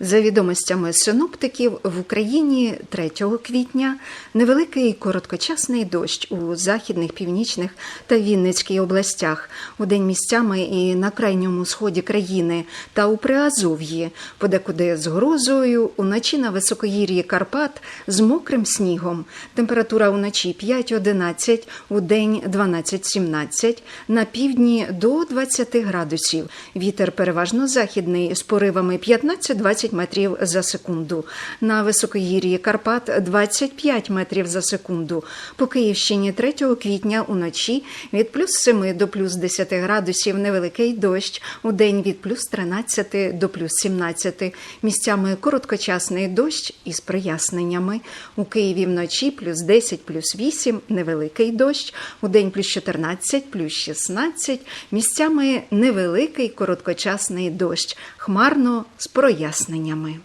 За відомостями синоптиків, в Україні 3 квітня невеликий короткочасний дощ у західних, північних та Вінницькій областях, у день місцями і на крайньому сході країни та у Приазов'ї, подекуди з грозою, уночі на високогір'ї Карпат з мокрим снігом. Температура уночі 5-11, у день 12-17, на півдні до 20 градусів. Вітер переважно західний з поривами 15-20 метрів за секунду. На високогір'ї Карпат 25 метрів за секунду. По Київщині 3 квітня уночі від плюс 7 до плюс 10 градусів невеликий дощ, у день від плюс 13 до плюс 17. Місцями короткочасний дощ із проясненнями. У Києві вночі плюс 10, плюс 8, невеликий дощ, у день плюс 14, плюс 16, місцями невеликий короткочасний дощ, хмарно з проясненнями пораненнями.